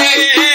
Música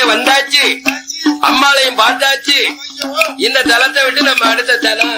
அங்கே வந்தாச்சு. அம்மாளையும் பார்த்தாச்சு. இந்த தளத்தை விட்டு நம்ம அடுத்த தளம்.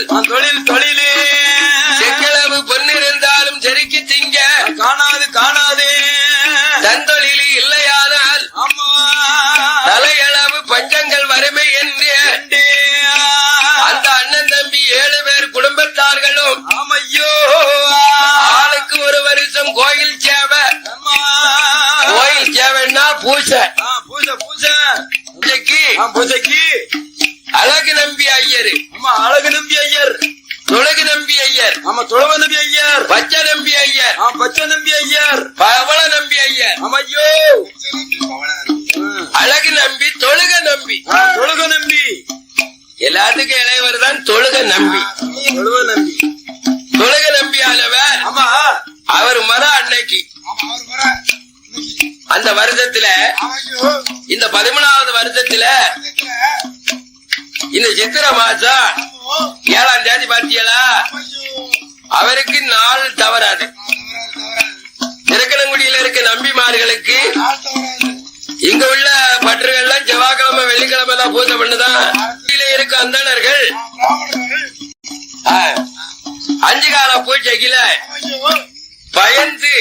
தொழில் தொழிலே. பொண்ணு இருந்தாலும் செருக்கி திங்க. காணாது காணாது. தந்தொழில் இல்லையானால் அம்மா தலையளவு பஞ்சங்கள் வறுமை என்று. அந்த அண்ணன் தம்பி ஏழு பேர் குடும்பத்தார்களும் ஆமையோ. ஆளுக்கு ஒரு வருஷம் கோயில் சேவை. கோயில் சேவைன்னா பூசை பூசை பூஜை பூஜைக்கு பூஜைக்கு. ஐயரு. ஆமா அழகு நம்பி ஐயர். தொழுகு நம்பி ஐயர். ஆமா தொழுவ நம்பி ஐயர். பச்சை நம்பி ஐயர். பச்சை நம்பி ஐயர். பவள நம்பி ஐயர். ஆமா ஐயோ. அழகு நம்பி தொழுக நம்பி. தொழுக நம்பி. எல்லாத்துக்கும் இளையவர் தான் தொழுக நம்பி. தொழுவ நம்பி. தொழுக நம்பி ஆனவர் ஆமா அவர் மர அன்னைக்கு. அந்த வருஷத்துல இந்த பதிமூணாவது வருஷத்துல இந்த சித்திர மாசம்? ஏழாம் தேதி பாத்தியலா? அவருக்கு நாள் தவறாது. திருக்கணங்குடியில இருக்க நம்பிமார்களுக்கு இங்க உள்ள பற்றுகள்லாம் செவ்வாய்க்கிழமை வெள்ளிக்கிழமை தான் பூஜை பண்ணுதான் இருக்க அந்தணர்கள். அஞ்சு கால பூஜைக்குல பயந்து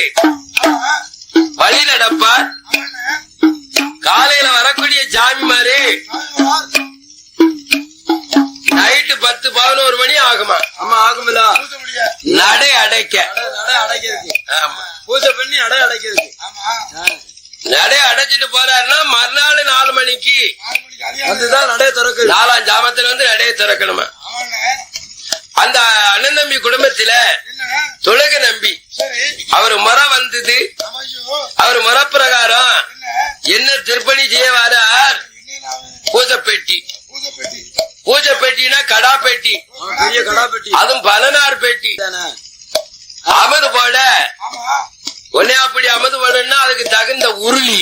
வழி நடப்பார். காலை ஆமா நடை அடைக்க. அடை நடை அடைக்கிறதுக்கு. ஆமா. பூஜை பண்ணி அடை அடைக்கிறதுக்கு. நடை அடைச்சிட்டு போறாருன்னா மறுநாள் நாலு மணிக்கு. அதுதான் நடை திறக்குது நாலாம் ஜாமத்துல வந்து நடையை திறக்கணுமா? அந்த அண்ணன் தம்பி குடும்பத்துல தொழுக நம்பி. அவர் முறை வந்தது. அவர் முறை பிரகாரம் என்ன? திருப்பணி செய்ய வரார் பூஜை பெட்டி பூஜை பெட்டினா கடா பெட்டி. பெரிய கடா பெட்டி. அதுவும் பலனார் பெட்டி. தானே. அமது போட ஒன்னே அப்படி அமது போடணும்னா அதுக்கு தகுந்த உருளி.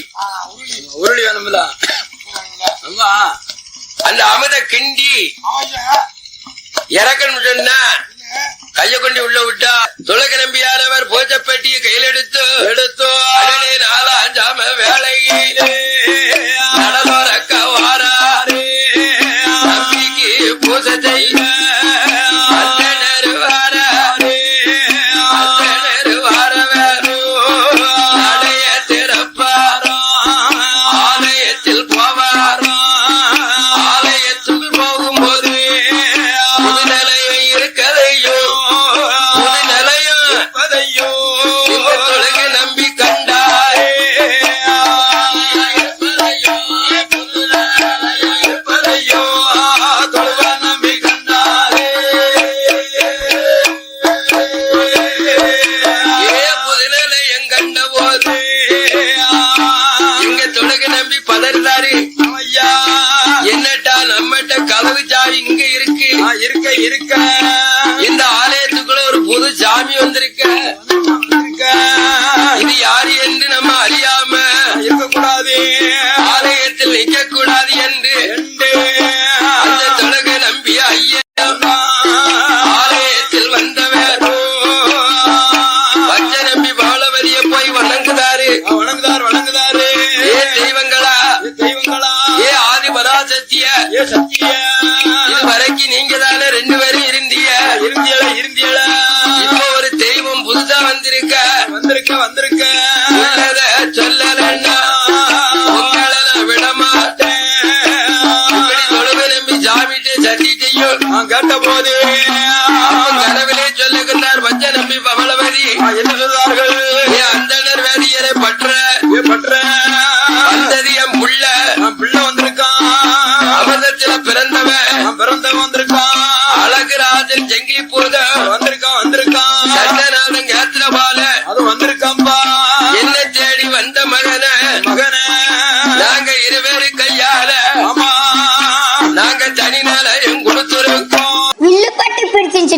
உருளி. வேணுமில்ல ஆமா அந்த அமத கிண்டி. இறக்கணும்னா கைய கொண்டு உள்ள விட்டா துளக நம்பியானவர் பூஜை பெட்டியை கையில் எடுத்து எடுத்தோ. அடனே நாலாஞ்சாம வேலையிலே நடலோரக்க இருக்க இருக்க. இந்த ஆலயத்துக்குள்ள ஒரு புது சாமி வந்திருக்க. புதுசா வந்திருக்க. வந்திருக்க வந்திருக்க. நான் விட மாட்டேன். தொழுவை நம்பி ஜாமிட்டு சட்டி செய்யும் நான் கேட்ட போது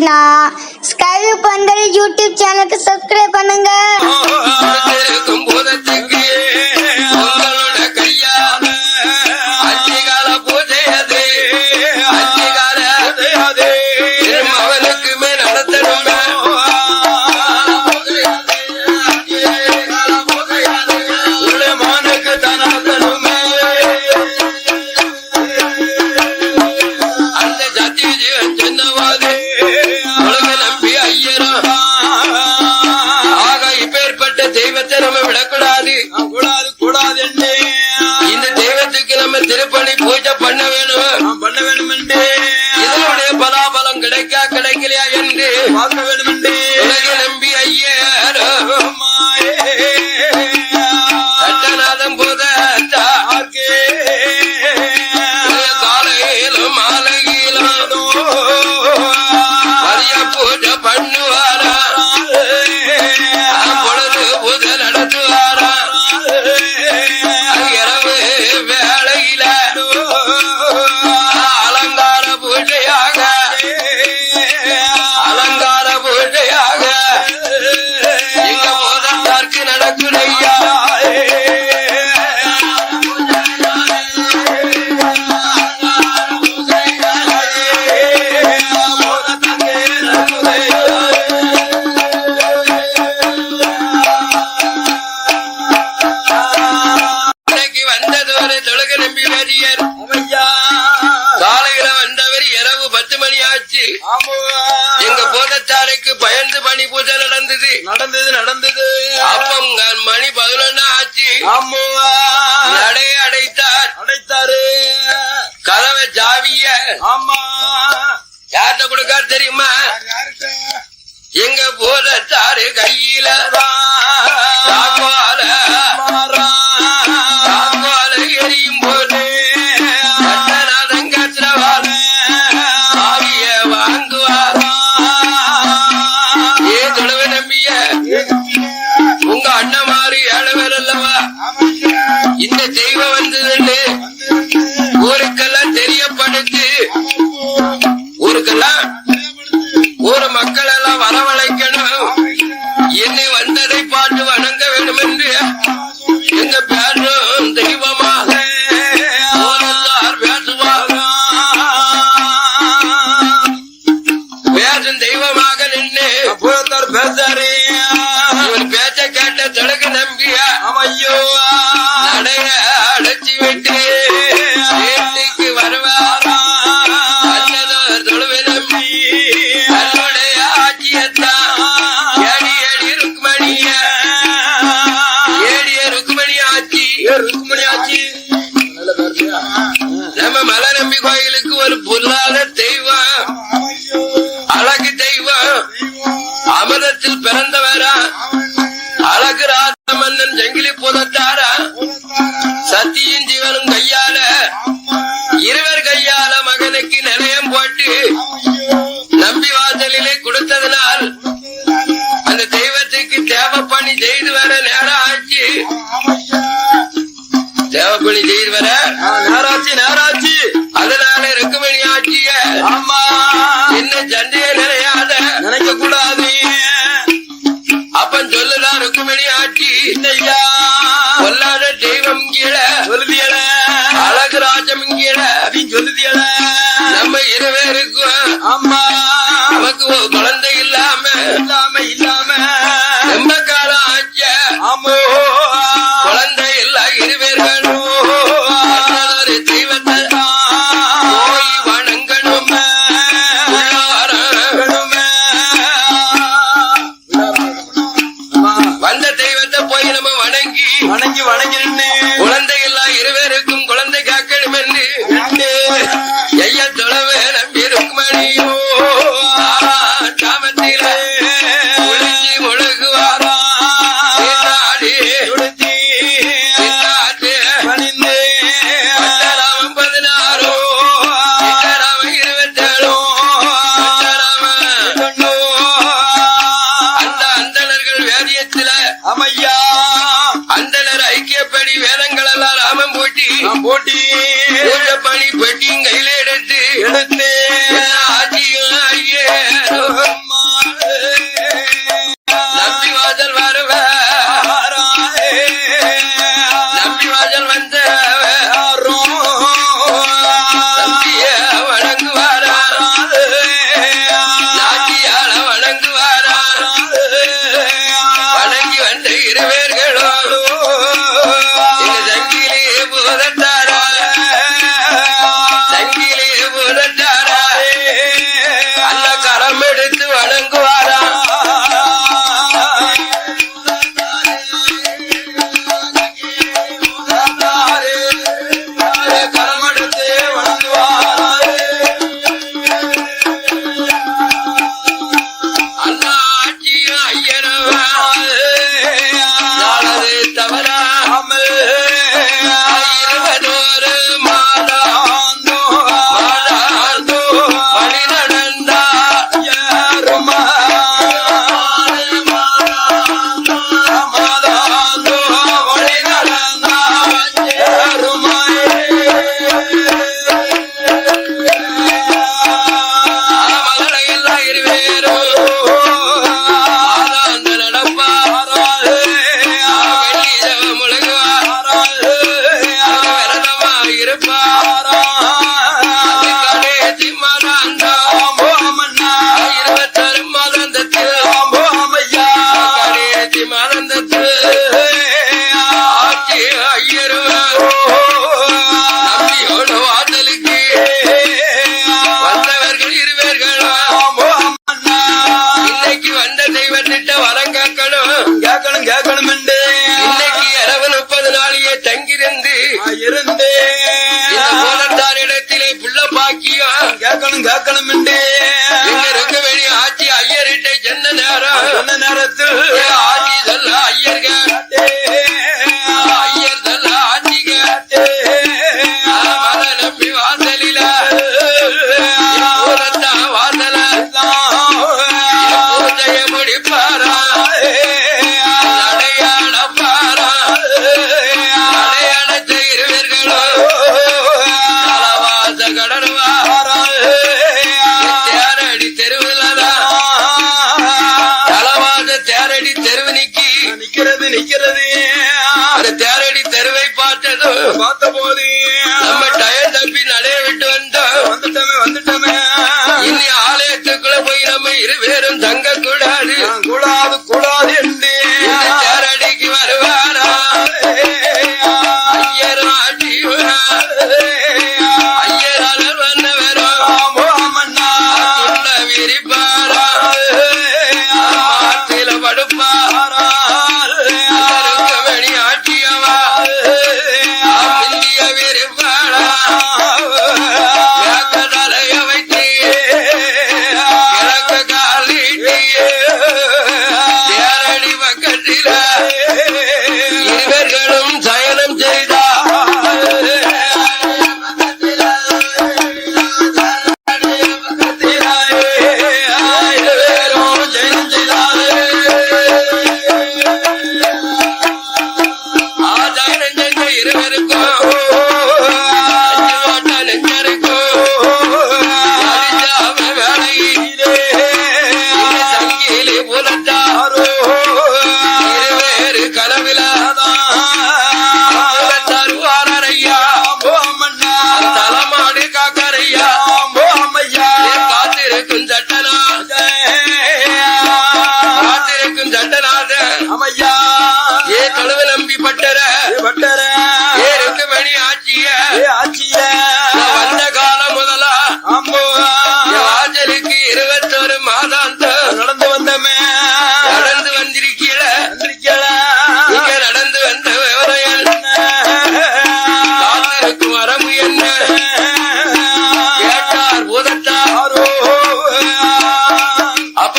அப்படின்னா ஸ்கைவி பந்தல் யூடியூப் சேனலுக்கு சப்ஸ்கிரைப் பண்ணுங்க நடை அடைத்தார். அடைத்தாரு. கதவை ஜாவிய ஆமா. யார்கிட்ட கொடுக்காரு தெரியுமா? எங்க போதத்தாரு கையில. தான் the. ருக்குமணி ஆச்சு. நம்ம மலை நம்பி கோயிலுக்கு ஒரு புல்லாத தே இருக்கும் குழந்தைகள் கேட்கணும் கேட்கணும் என்று இருக்கிறது. தேரடி தெருவை பார்த்தது பார்த்த போது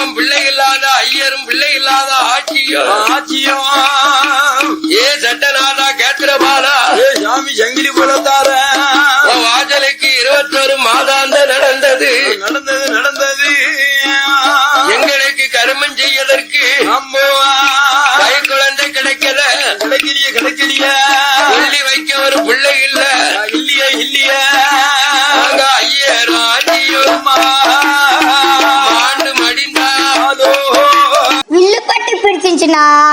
தெய்வம் பிள்ளை இல்லாத ஐயரும் பிள்ளை இல்லாத ஆட்சியோ ஆட்சியோ ஏ சட்டநாதா கேத்திரபாலா ஏ சாமி சங்கிலி குலத்தார வாஜலுக்கு இருபத்தொரு மாதாந்த நடந்தது. நடந்தது நடந்தது. எங்களுக்கு கருமம் செய்வதற்கு அம்மா バイバイ